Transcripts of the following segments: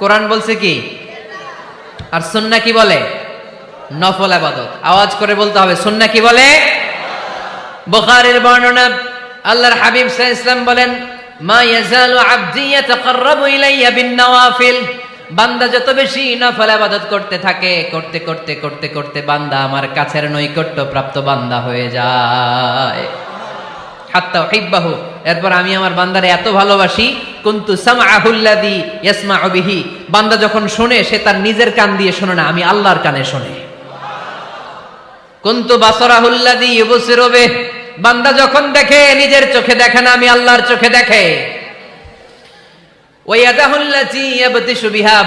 কোরআন বলছে কি? আর সুন্না কি বলে? নফল আবাদত। আওয়াজ করে বলতে হবে, সুন্না কি বলে? বুখারীর বর্ণনা, আল্লাহর হাবিব সাল্লাল্লাহু ইসলাম বলেন, মা ইয়াজালু আবদি ইয়াতাকাররাবু ইলাইয়া বিন নওয়াফিল বান্দা যত বেশি নফল ইবাদত করতে থাকে, করতে করতে করতে করতে বান্দা আমার কাছের নৈকট্য প্রাপ্ত বান্দা হয়ে যায়। হাত্তা হিব্বাহু এরপর আমি আমার বান্দারে এত ভালোবাসি কুন্তু সামআহুল্লাযী ইয়াসমাউ বিহি। বান্দা যখন শুনে, সে তার নিজের কান দিয়ে শোনে না, আমি আল্লাহর কানে শুনে। কুন্তু বাসরাহুল্লাযী ইউবসিরু বান্দা যখন দেখে, নিজের চোখে দেখে না, আমি আল্লাহর চোখে দেখে।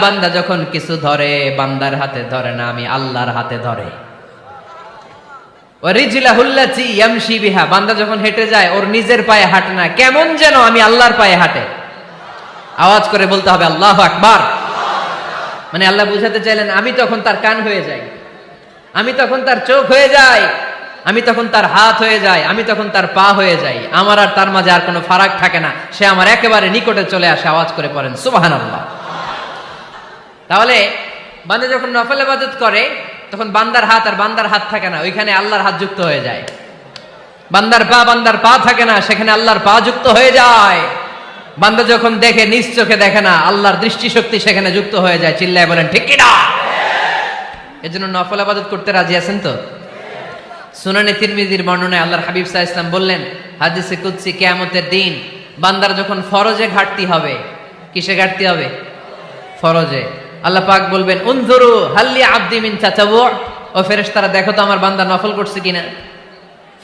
বান্দা যখন কিছু ধরে, বান্দার হাতে ধরে না, আমি আল্লাহর হাতে ধরে। বান্দা যখন হেঁটে যায়, ওর নিজের পায়ে হাঁটে না, কেমন যেন আমি আল্লাহর পায়ে হাঁটে। আওয়াজ করে বলতে হবে, আল্লাহ আকবার। মানে আল্লাহ বুঝাতে চাইলেন, আমি তখন তার কান হয়ে যাই। আমি তখন তার চোখ হয়ে যাই। আমি তখন তার হাত হয়ে যাই। আমি তখন তার পা হয়ে যাই। আমার আর তার মাঝে আর কোনো ফারাক থাকে না। সে আমার একেবারে নিকটে চলে আসে, আওয়াজ করে পড়েন সুবাহান আল্লাহ তাহলে বান্দা যখন নফল ইবাদত করে, তখন বান্দার হাত আর বান্দার হাত থাকে না। ওইখানে আল্লাহর হাত যুক্ত হয়ে যায়। বান্দার পা বান্দার পা থাকে না। সেখানে আল্লাহর পা যুক্ত হয়ে যায়। বান্দা যখন দেখে, নিজ চোখে দেখে না, আল্লাহর দৃষ্টিশক্তি সেখানে যুক্ত হয়ে যায়, চিল্লায় বলেন, ঠিক কিনা? এজন্য নফল আবাদত করতে রাজি আছেন তো? সুনানে তিরমিজির বর্ণনায় আল্লাহর হাবিব সাহা ইসলাম বললেন, হাদিসে কুৎসি কেয়ামতের দিন, বান্দার যখন ফরজে ঘাটতি হবে, কিসে ঘাটতি হবে? ফরজে। আল্লাহ পাক বলবেন, উনজুরু হাল্লি আব্দি মিন চাচাবু ও ফেরেশতারা, দেখো তো আমার বান্দা নফল করছে কিনা?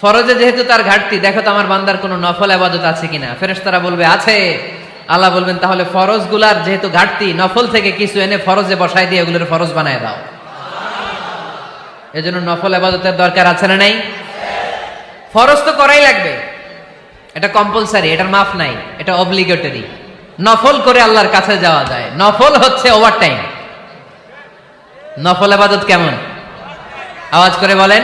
ফরজে যেহেতু তার ঘাটতি, দেখো তো আমার বান্দার কোনো নফল আবাদত আছে কিনা। ফেরেশতারা বলবে, আছে। আল্লাহ বলবেন, তাহলে ফরজগুলার যেহেতু ঘাটতি, নফল থেকে কিছু এনে ফরজে বসাই দিয়ে এগুলোর ফরজ বানায় দাও। এজন্য নফল আবাদতের দরকার আছে না নাই? ফরজ তো করাই লাগবে। এটা কম্পালসারি এটার মাফ নাই, এটা অবলিগেটরি নফল করে আল্লাহর কাছে যাওয়া যায়। নফল হচ্ছে ওভার টাইম নফল আবাদত কেমন? আওয়াজ করে বলেন।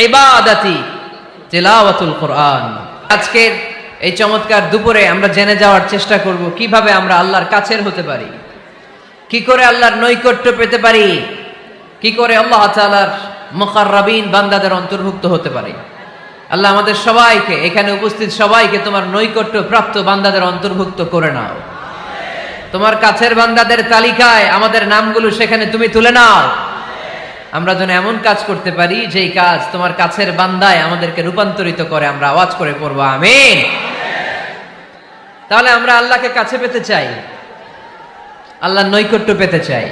ইবাদাতি তেলাওয়াতুল কোরআন। আজকের এই চমৎকার দুপুরে আমরা জেনে যাওয়ার চেষ্টা করব, কীভাবে আমরা আল্লাহর কাছের হতে পারি? কি করে আল্লাহর নৈকট্য পেতে পারি? কি করে আল্লাহ তাআলার মুকাররাবিন বান্দাদের অন্তর্ভুক্ত হতে পারি? আল্লাহ আমাদের সবাইকে, এখানে উপস্থিত সবাইকে তোমার নৈকট্য প্রাপ্ত বান্দাদের অন্তর্ভুক্ত করে নাও। তোমার কাছের বান্দাদের তালিকায় আমাদের নামগুলো সেখানে তুমি তুলে নাও। আমরা যেন এমন কাজ করতে পারি, যেই কাজ তোমার কাছের বান্দায় আমাদেরকে রূপান্তরিত করে আমরা আওয়াজ করে পড়ব, আমিন। তাহলে আমরা আল্লাহকে কাছে পেতে চাই আল্লাহ নৈকট্য পেতে চাই।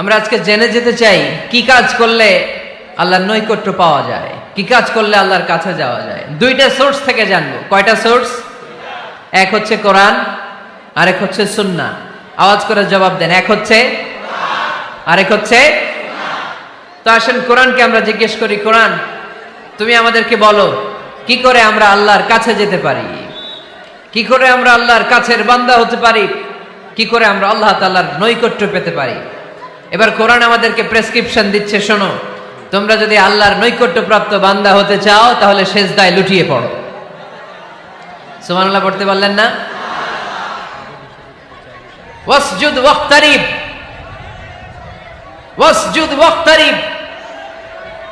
আমরা আজকে জেনে যেতে চাই, কি কাজ করলে আল্লাহর নৈকট্য পাওয়া যায়, কি কাজ করলে আল্লাহর কাছে যাওয়া যায়। দুইটা সোর্স থেকে জানব। কয়টা সোর্স? এক হচ্ছে কোরআন, আরেক হচ্ছে সুন্না আওয়াজ করে জবাব দেন, এক হচ্ছে আরেক হচ্ছে তো আসেন, কোরআনকে আমরা জিজ্ঞেস করি, কোরআন, তুমি আমাদেরকে বলো, কি করে আমরা আল্লাহর কাছে যেতে পারি? কি করে আমরা আল্লাহর কাছের বান্দা হতে পারি? কি করে আমরা আল্লাহ তাআলার নৈকট্য পেতে পারি? এবার কোরআন আমাদেরকে প্রেসক্রিপশন দিচ্ছে, শোনো, তোমরা যদি আল্লাহর নৈকট্য প্রাপ্ত বান্দা হতে চাও, তাহলে শেষ সেজদায় লুটিয়ে পড়ো। সুবহানাল্লাহ, পড়তে পারলেন না? ওয়াসজুদ ওয়াক্তারিব ওয়াসজুদ, ওয়াক্তারিব।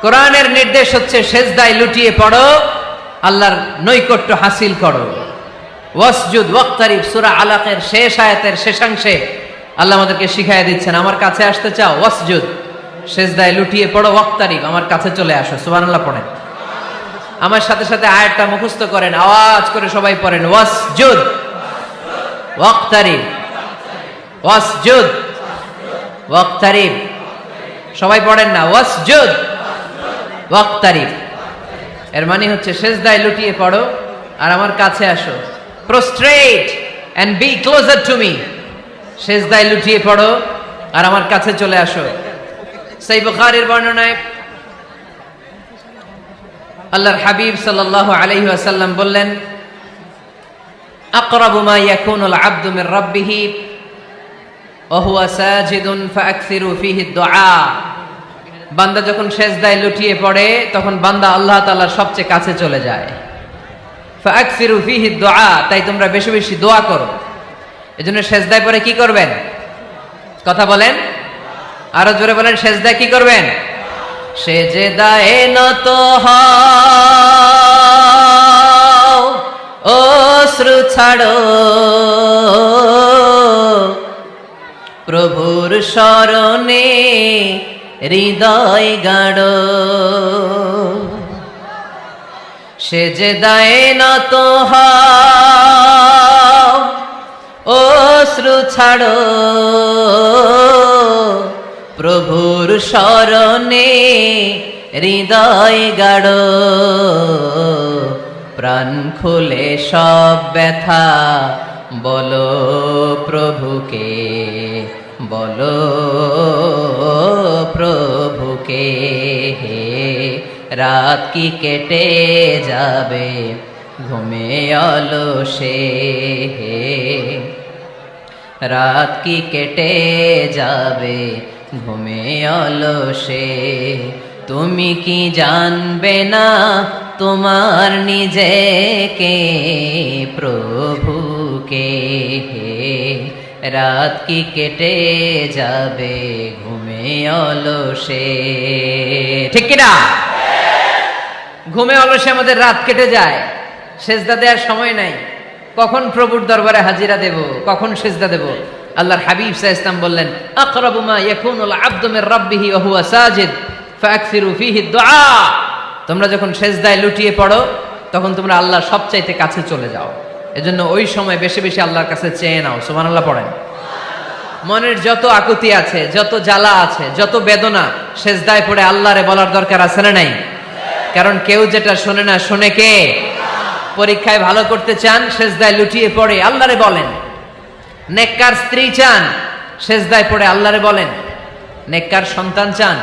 কোরআনের নির্দেশ হচ্ছে সেজদায় লুটিয়ে পড়ো, আল্লাহর নৈকট্য হাসিল করো। ওয়াসজুদ ওয়াক্তারিফ সূরা আলাকের শেষ আয়াতের শেষাংশে আল্লাহ আমাদেরকে শিখাই দিচ্ছেন, আমার কাছে আসতে চাও, ওয়াসজুদ। সেজদায় লুটিয়ে পড়ো ওয়াক্তারিফ আমার কাছে চলে আসো। সুবহানাল্লাহ পড়েন। আমার সাথে সাথে আয়াতটা মুখস্থ করেন, আওয়াজ করে সবাই পড়েন, ওয়াসজুদ ওয়াক্তারিফ ওয়াসজুদ ওয়াক্তারিফ সবাই পড়েন না। ওয়াসজুদ ওয়াক্তারিফ এর মানে হচ্ছে সেজদায় লুটিয়ে পড়ো আর আমার কাছে আসো। Prostrate and be closer to me সেজদায় লুটিয়ে পড়ো আর আমার কাছে চলে আসো। সেই বুখারীর বর্ণনায় আল্লাহর হাবিব সাল্লাল্লাহু আলাইহি ওয়াসাল্লাম বললেন, আকরাবু মা ইয়াকুনুল আবদু মির রাব্বিহি দুআ বান্দা যখন সেজদায় লুটিয়ে পড়ে, তখন বান্দা আল্লাহ তাআলার সবচেয়ে কাছে চলে যায়। তাই তোমরা বেশি বেশি দোয়া করো। এজন্য সেজদায় পরে কি করবেন? কথা বলেন। আরও জোরে বলেন, সেজদায় কি করবেন? সেজদায় নত হও, অশ্রু ছাড়ো। প্রভুর স্মরণে হৃদয় গাড়ো সেজদায় নত হও, অশ্রু ছাড়ো। প্রভুর স্মরণে হৃদয় গাড়ো প্রাণ খুলে সব ব্যথা বলো প্রভুকে বলো প্রভুকে, হে রাত কি কেটে যাবে, ঘুমে অলসে রাত কি কেটে যাবে, ঘুমে অলসে, তুমি কি জানবে না তোমার নিজেকে প্রভুকে রাত কি কেটে যাবে ঘুমে অলসে? ঠিক কিনা ঘুমে অলসে আমাদের রাত কেটে যায়, সেজদা দেওয়ার সময় নাই। কখন প্রভুর দরবারে হাজিরা দেব, কখন সেজদা দেব? আল্লাহর হাবিব সাহ ইসলাম বললেন, আকরাবু মা ইয়াকুনুল আবদু মির রাব্বিহি ওয়া হুয়া সাজিদ ফাকসিরু ফীহি দুআ তোমরা যখন সেজদায় লুটিয়ে পড়ো, তখন তোমরা আল্লাহর সবচাইতে কাছে চলে যাও। এজন্য ওই সময় বেশি বেশি আল্লাহর কাছে চেয়ে নাও, সুবহানাল্লাহ পড়েন। মনের যত আকুতি আছে, যত জ্বালা আছে, যত বেদনা সেজদায় পড়ে আল্লাহরে বলার দরকার আছে না নাই? কারণ কেউ যেটা শোনে না, শোনে কে? পরীক্ষায় ভালো করতে চান, সেজদায় লুটিয়ে পড়ে, আল্লাহরে বলেন। নেককার স্ত্রী চান, সেজদায় পড়ে আল্লাহরে বলেন। নেককার সন্তান চান,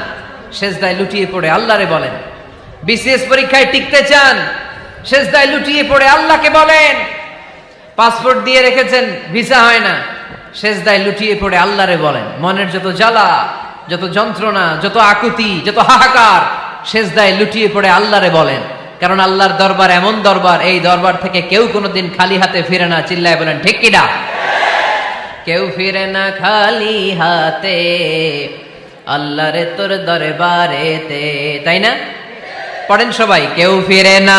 সেজদায় লুটিয়ে পড়ে আল্লাহরে বলেন। বিসিএস পরীক্ষায় টিকতে চান, সেজদায় লুটিয়ে পড়ে আল্লাহকে বলেন। পাসপোর্ট দিয়ে রেখেছেন, ভিসা হয় না। সেজদায় লুটিয়ে পড়ে আল্লাহরে বলেন, মনের যত জ্বালা, যত যন্ত্রণা, যত আকুতি, যত হাহাকার, সেজদায় লুটিয়ে পড়ে আল্লাহরে বলেন। কারণ আল্লাহর দরবার এমন দরবার, এই দরবার থেকে কেউ কোনোদিন খালি হাতে ফিরে না। চিল্লায় বলেন কিনা কেউ ফিরে না খালি হাতে আল্লাহ আল্লাহরে তোর দরবারেতে, তাই না? পড়েন সবাই, কেউ ফিরে না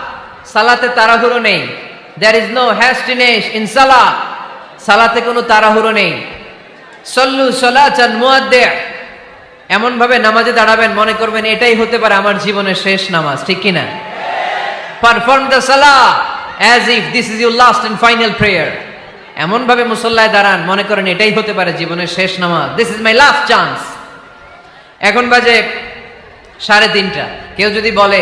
সালাতে তাড়াহুড়ো নেই। There is no hastiness in সালা সালাতে কোনো তাড়াহুড়ো নেই। সল্লু সলাচান মুয়াদ্দে। এমন ভাবে নামাজে দাঁড়াবেন, মনে করবেন এটাই হতে পারে আমার জীবনের শেষ নামাজ, ঠিক কিনা পারফর্ম দ্য সালা as if this is your last and final prayer এমন ভাবে মুসল্লায় দাঁড়ান, মনে করেন এটাই হতে পারে জীবনের শেষ নামাজ। This is my last chance এখন বাজে সাড়ে তিনটা। কেউ যদি বলে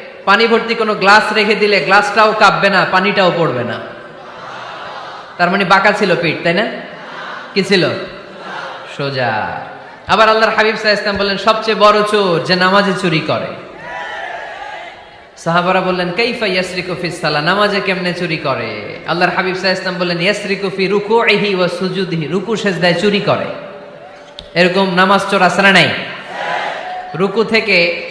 পানি ভর্তি কোনো গ্লাস রেখে দিলে গ্লাসটাও কাঁপবে না, পানিটাও পড়বে না। তার মানে বাঁকা ছিল পিঠ, তাই না? কি ছিল? সোজা। আবার আল্লাহর হাবিব সাহা ইসলাম বললেন, সবচেয়ে বড় চোর যে নামাজে চুরি করে। সাহাবারা বললেন, কাইফা ইয়াসরিকু ফি সালা? নামাজে কেমনে চুরি করে? আল্লাহর হাবিব সাহা ইসলাম বললেন, ইয়াসরিকু ফি রুকুইহি ওয়া সুজুদিহি। রুকু সেজদায় চুরি করে। এরকম নামাজ চোর না নাই? রুকু থেকে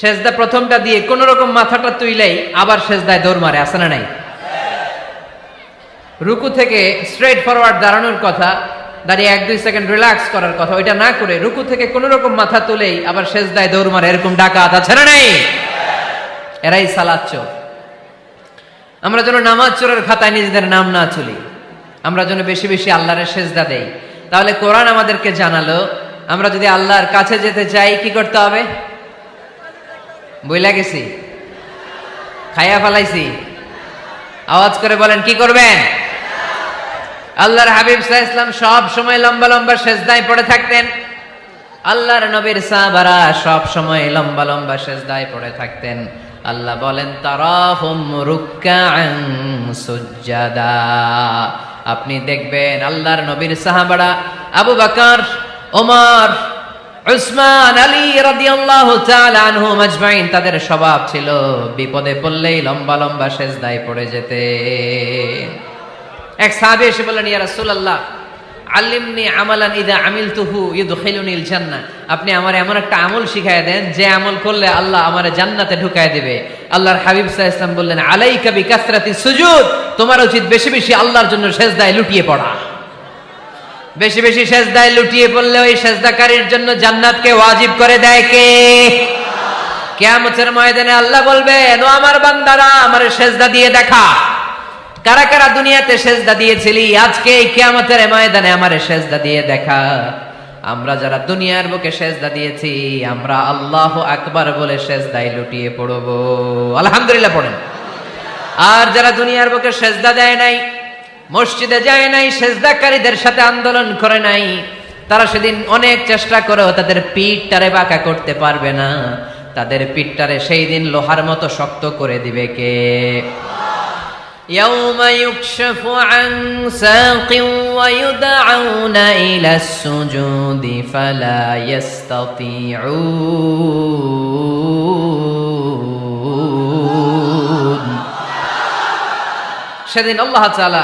সেজদা প্রথমটা দিয়ে কোন রকম মাথাটা তুইলেই আবার সেজদায় দৌড় মারে আসে না নাই? রুকু থেকে স্ট্রেট ফরওয়ার্ড দাঁড়ানোর কথা, দাঁড়িয়ে এক দুই সেকেন্ড রিল্যাক্স করার কথা, ওইটা না করে রুকু থেকে কোন রকম মাথা তুলেই আবার সেজদায় দৌড় মারে, এরকম ডাকাত আছে না নাই? এরাই সালাদ চোর। আমরা যেন নামাজ চোরের খাতায় নিজেদের নাম না চলি আমরা যেন বেশি বেশি আল্লাহরের সেজদা দেই। তাহলে কোরআন আমাদেরকে জানালো, আমরা যদি আল্লাহর কাছে যেতে চাই, কি করতে হবে? বইলা গেছি। খাইয়া ফেলাইছি। আওয়াজ করে বলেন, কি করবেন? আল্লাহর হাবিব সাহ ইসলাম সব সময় লম্বা লম্বা সেজদায় পড়ে থাকতেন। আল্লাহর নবীর সাহাবারা সব সময় লম্বা লম্বা সেজদায় পড়ে থাকতেন। আল্লাহ বলেন, তারাহুম রুক্কাআন সুজ্জাদা। আপনি দেখবেন আল্লাহর নবীর সাহাবারা আবু বকর, ওমর উসমান আলী রাদিয়াল্লাহু তাআলা আজমাইন তাদের স্বভাব ছিল বিপদে পড়লেই লম্বা লম্বা সেজদায় পড়ে যেতে। এক সাহাবী এসে বললেন, ইয়া রাসূলুল্লাহ আমালান ইদা আমিলতুহু ইউদখিলুনিল জান্নাহ। আপনি আমার এমন একটা আমল শিখায় দেন, যে আমল করলে আল্লাহ আমার জান্নাতে ঢুকায় দিবে। আল্লাহর হাবিব সাল্লাল্লাহু ইসলাম বললেন, আলাইকা বিকাসরাতি সুজুদ, তোমার উচিত বেশি বেশি আল্লাহর জন্য সেজদায় লুটিয়ে পড়া। বেশি বেশি সেজদায় লুটিয়ে পড়লে ওই সেজদাকারীর জন্য জান্নাতকে ওয়াজিব করে দেয় কে? কিয়ামতের ময়দানে আল্লাহ বলবেন ও আমার বান্দারা, আমার সেজদা দিয়ে দেখা। কারা কারা দুনিয়াতে সেজদা দিয়েছিলি, আজকে এই কিয়ামতের ময়দানে আমার সেজদা দিয়ে দেখা। আমরা যারা দুনিয়ার বুকে সেজদা দিয়েছি, আমরা আল্লাহ আকবার বলে সেজদায় লুটিয়ে পড়ব। আলহামদুলিল্লাহ পড়েন। আর যারা দুনিয়ার বুকে সেজদা দেয় নাই মসজিদে যায় নাই সেজদাকারীদের সাথে আন্দোলন করে নাই তারা সেদিন অনেক চেষ্টা করেও তাদের পিঠ টারে বাঁকা করতে পারবে না তাদের পিঠটারে সেই দিন লোহার মতো শক্ত করে দিবে কে يوم يكشف عن ساق ويدعون إلى السجود فلا يستطيعون সেদিন আল্লাহ তাআলা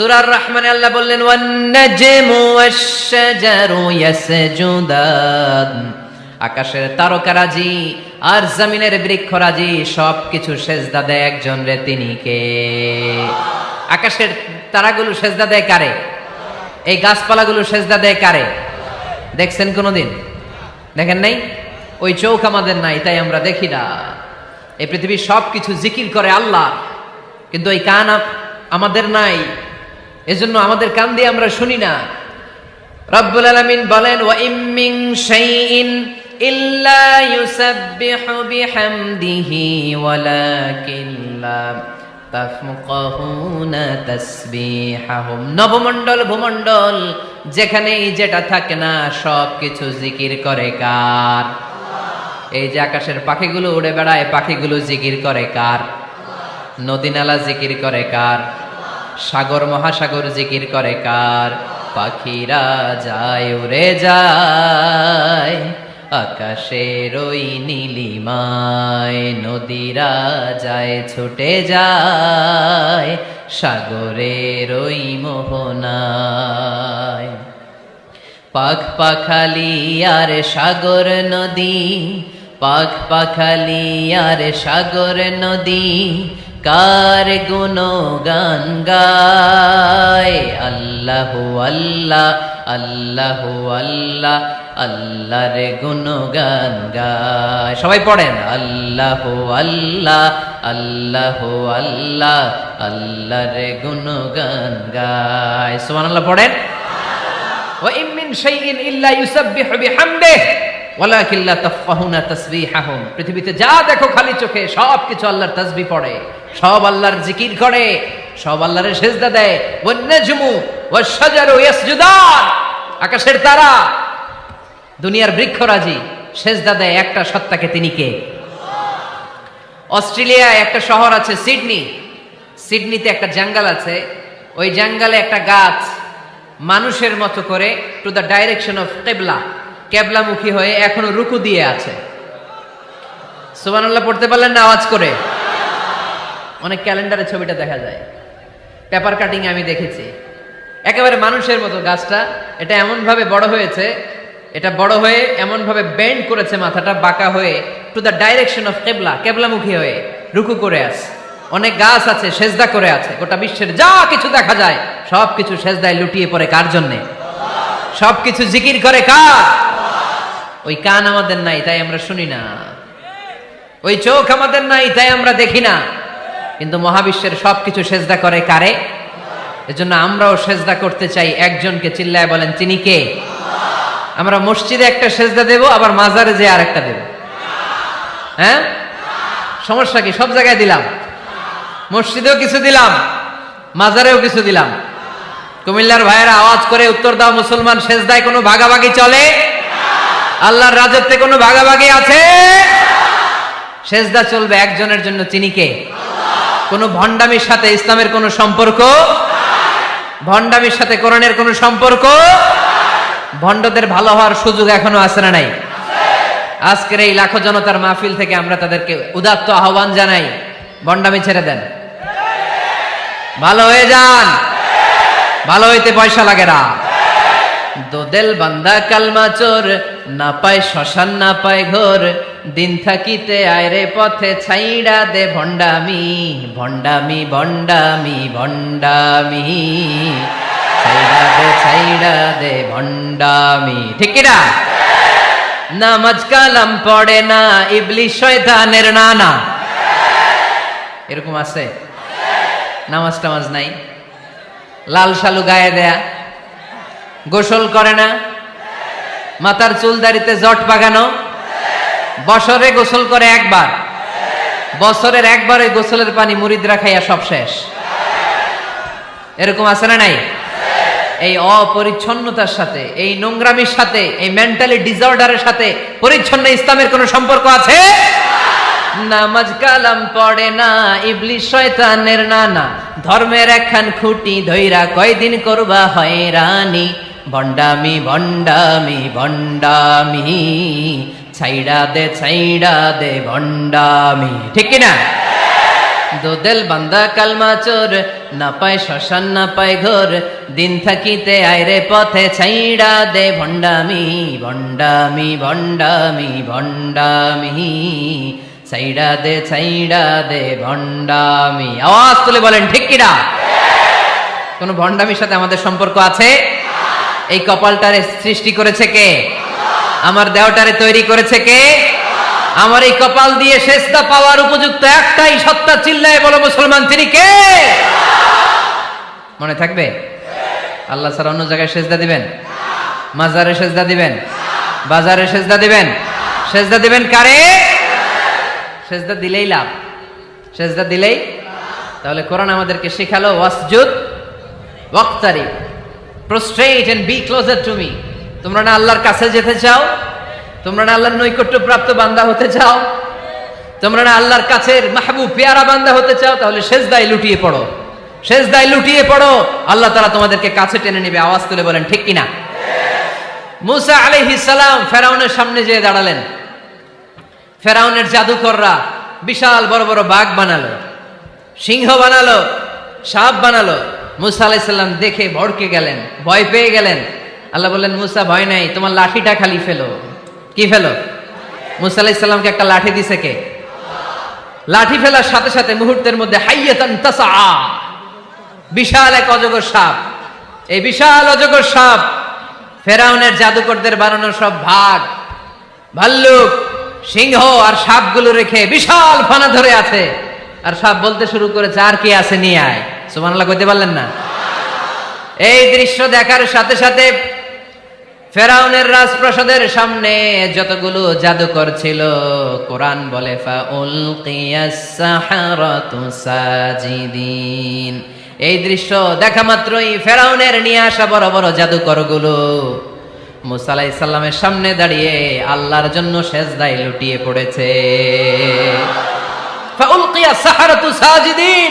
সুরার রহমানে আল্লাহ বললেন আকাশের তারকারাজি আর জমিনের বৃক্ষরাজি সব কিছু সেজদা দেয় একজন রে তিনি কে? আকাশের তারাগুলো সেজদা দেয় কারে? এই গাছপালাগুলো সেজদা দেয় কারে? দেখছেন কোনোদিন? দেখেন নাই? ওই চৌক আমাদের নাই, তাই আমরা দেখি না। এই পৃথিবীর সব কিছু জিকির করে আল্লাহ, কিন্তু ওই কান আমাদের নাই। এজন্য আমাদের কান দিয়ে আমরা শুনি না। রব্বুল আলামিন বলেন, ওয়া ইম্মিন শাইইন ইল্লা ইউসাব্বিহু বিহামদিহি ওয়ালাকিন লা তাফকাহুনা তাসবিহাহুম। নবমণ্ডল, ভূমণ্ডল, যেখানেই যেটা থাকে না সব কিছু জিকির করে কার? এই যে আকাশের পাখিগুলো উড়ে বেড়ায়, পাখিগুলো জিকির করে কার? নদী নালা জিকির করে কার? সাগর মহাসাগর জিকির করে কার? পাখিরা যায়, উড়ে যায়। আকাশের ওই নীলিমায় নদীরা যায়, ছুটে যায়। সাগরের ওই মোহনায়। পাখ পাখালি আর সাগর নদী, পাখ পাখালি আর সাগর নদী কার গুণ গান গায়? আল্লাহ আল্লাহ আল্লাহ আল্লাহ, আল্লাহর গুণ গান গায়। সবাই পড়েন, আল্লাহ আল্লাহ আল্লাহ আল্লাহ, আল্লাহর গুণ গান গায়। সুবহানাল্লাহ পড়েন? ওয়া ইম মিন শাইইন ইল্লা ইউসাব্বিহু বিহামদিহি। ওয়ালা তাফাহুনা তাসবিহাহুম। পৃথিবীতে যা দেখো খালি চোখে সব কিছু আল্লাহর পড়ে। সব আল্লাহর জিকির করে, সব আল্লাহরের সেজদা দেয়। ওয়ান্নাজমু ওয়াশজারু ইয়াসজুদান। আকাশের তারা, দুনিয়ার বৃক্ষরাজি, সেজদা দেয় একটা সত্তাকে তিনি কে? অস্ট্রেলিয়ায় একটা শহর আছে সিডনি। সিডনিতে একটা জঙ্গল আছে। ওই জঙ্গলে একটা গাছ মানুষের মতো করে টু দ্য ডাইরেকশন অফ কেবলা কেবলামুখী হয়ে এখনও রুকু দিয়ে আছে। সুবহানাল্লাহ, পড়তে পারলেন না আওয়াজ করে। অনেক ক্যালেন্ডারে ছবিটা দেখা যায়। পেপার কাটিং আমি দেখেছি। একেবারে মানুষের মতো গাছটা। এটা এমনভাবে বড় হয়েছে, এটা বড় হয়ে এমনভাবে বেন্ড করেছে মাথাটা, বাঁকা হয়ে টু দ্য ডাইরেকশন অফ কেবলা, কেবলামুখী হয়ে রুকু করে আছে। অনেক গাছ আছে, সেজদা করে আছে। গোটা বিশ্বের যা কিছু দেখা যায় সব কিছু সেজদায় লুটিয়ে পড়ে কার জন্যে? সব কিছু জিকির করে কার? ওই কান আমাদের নাই, তাই আমরা শুনি না। ওই চোখ আমাদের নাই, তাই আমরা দেখি না। কিন্তু মহাবিশ্বের সব কিছু সেজদা করে কারে? এজন্য আমরাও সেজদা করতে চাই, একজনকে চিল্লায় বলেন, তিনি কে? আমরা মসজিদে একটা সেজদা দেব, আবার মাজারে যে আর একটা দেব। হ্যাঁ? সমস্যা কি? সব জায়গায় দিলাম। মসজিদেও কিছু দিলাম, মাজারেও কিছু দিলাম। কুমিল্লার ভাইয়েরা আওয়াজ করে উত্তর দাও, মুসলমান সেজদায় কোনো ভাগাভাগি চলে? আল্লাহর রাজত্বে কোনো ভাগাভাগি আছে? সেজদা চলবে একজনের জন্য চিনিকে কোনো ভণ্ডামির সাথে ইসলামের কোনো সম্পর্ক? ভণ্ডামির সাথে কোরআনের কোনো সম্পর্ক? ভণ্ডদের ভালো হওয়ার সুযোগ এখনও আছে না নাই? আজকের এই লাখো জনতার মাহফিল থেকে আমরা তাদেরকে উদাত্ত আহ্বান জানাই। ভণ্ডামি ছেড়ে দেন। ভালো হয়ে যান। ভালো হইতে পয়সা লাগে না। দোদেল বান্দা কালমা চোর, না পায় শ্মশান, না পায় ঘোর। দিন থাকিতে আয়রে পথে ছাইড়া দে ভণ্ডামি ভণ্ডামি ভণ্ডামি ভণ্ডামি। ছাইড়া দে ছাইড়া দে ভণ্ডামি। ঠিক কিনা? নামাজ কালাম পড়ে না ইবলিশ শয়তানের নানা। এরকম আছে? নামাজ টামাজ নাই? লাল শালু গায়ে দেয়া? গোসল করে না? মাথার চুল দাড়িতে জট বাগানো? বছরে গোসল করে একবার। বছরের একবার ওই গোসলের পানি মুরিদরা খাইয়া সব শেষ। এরকম আছে না নাই? এই অপরিচ্ছন্নতার সাথে, এই নোংরামির সাথে, এই মেন্টালি ডিসঅর্ডারের সাথে পরিচ্ছন্ন ইসলামের কোনো সম্পর্ক আছে? নামাজ কালাম পড়ে না ইবলিশ শয়তানের নানা। ধর্মের একখান খুঁটি ধইরা কয়দিন করবা হয়রানি। ভণ্ডামি ভণ্ডামি ভণ্ডামি ছাইড়া দে ছাইড়া দে ভণ্ডামি ঠিক কি না? দোদেল বান্দা কালমা চোর না পায় শ্মশান, না পায় ঘোর। দিন থাকিতে আইরে পথে ছাইড়া দে ভণ্ডামি ভণ্ডামি ভণ্ডামি ভণ্ডামি ছাইড়া দে ছাইড়া দে ভণ্ডামি আওয়াজ তুলে বলেন, ঠিক কিনা কোন ভণ্ডামির সাথে আমাদের সম্পর্ক আছে? এই কপালটারে সৃষ্টি করেছে কে? আমার দেহটারে তৈরি করেছে কে? আমার এই কপাল দিয়ে শেষটা পাওয়ার উপযুক্ত একটাই সত্তা চিল্লায় বলো মুসলমান, তিনি কে? মনে থাকবে? আল্লাহ ছাড়া অন্য জায়গায় সেজদা দিবেন? মাজারে সেজদা দিবেন? বাজারে সেজদা দিবেন? সেজদা দিবেন কারে? সেজদা দিলেই লাভ। সেজদা দিলেই? তাহলে কোরআন আমাদেরকে শেখালো, ওয়াসজুদ, ওয়াক্তারি। Prostrate and be closer to me তোমরা না আল্লাহর কাছে যেতে চাও? তোমরা না আল্লাহর নৈকট্য প্রাপ্ত বান্দা হতে চাও? তোমরা না আল্লাহর কাছের মাহবুব, পেয়ারা বান্দা হতে চাও? তাহলে সেজদায় লুটিয়ে পড়ো। সেজদায় লুটিয়ে পড়ো। আল্লাহ তারা তোমাদেরকে কাছে টেনে নেবে। আওয়াজ তুলে বলেন, ঠিক কিনা? মুসা আলাইহিস সালাম ফেরাউনের সামনে যেয়ে দাঁড়ালেন। ফেরাউনের জাদুকররা বিশাল বড় বড় বাঘ বানালো, সিংহ বানালো, সাপ বানালো। মুসা আলাইসাল্লাম দেখে ভড়কে গেলেন, ভয় পেয়ে গেলেন। আল্লাহ বললেন, মুসা, ভয় নাই, তোমার লাঠিটা খালি ফেলো। কি ফেলো? মুসা আলাইসাল্লামকে একটা লাঠি দিছে কে? লাঠি ফেলার সাথে সাথে মুহূর্তের মধ্যে হাইয়াতান তাসা বিশাল এক অজগর সাপ। এই বিশাল অজগর সাপ ফেরাউনের জাদুকরদের বানানো সব ভাগ, ভাল্লুক, সিংহ আর সাপগুলো রেখে বিশাল ফানা ধরে আছে। আর সাপ বলতে শুরু করেছে, আর কি আছে নিয়ে আয়? সুবহানাল্লাহ, কইতে পারলেন না? এই দৃশ্য দেখার সাথে সাথে ফেরাউনের রাজপ্রাসাদের সামনে যতগুলো জাদুকর ছিল, কোরআন বলে সাজিদিন। এই দৃশ্য দেখা মাত্রই ফেরাউনের নিয়ে আসা বড় বড় জাদুকরগুলো। মুসা আলাইহিস সালামের সামনে দাঁড়িয়ে আল্লাহর জন্য সেজদায় লুটিয়ে পড়েছে। সাহারাতু সাজিদিন।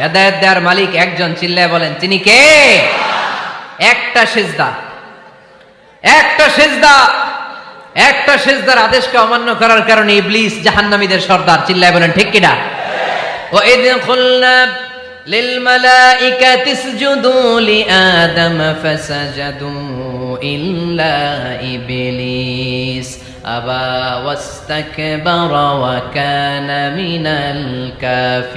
হেদায়েত দেওয়ার মালিক একজন চিল্লায় বলেন তিনি কে একটা সেজদা একটা সেজদা একটা সেজদার আদেশকে অমান্য করার কারণে ইবলিস জাহান্নামীদের সর্দার চিল্লায় বলেন ঠিক কিনা ও এদিন খুলনা للملائكة اسجدوا لآدم فسجدوا إلا إبليس أبى واستكبر وكان من الكافرين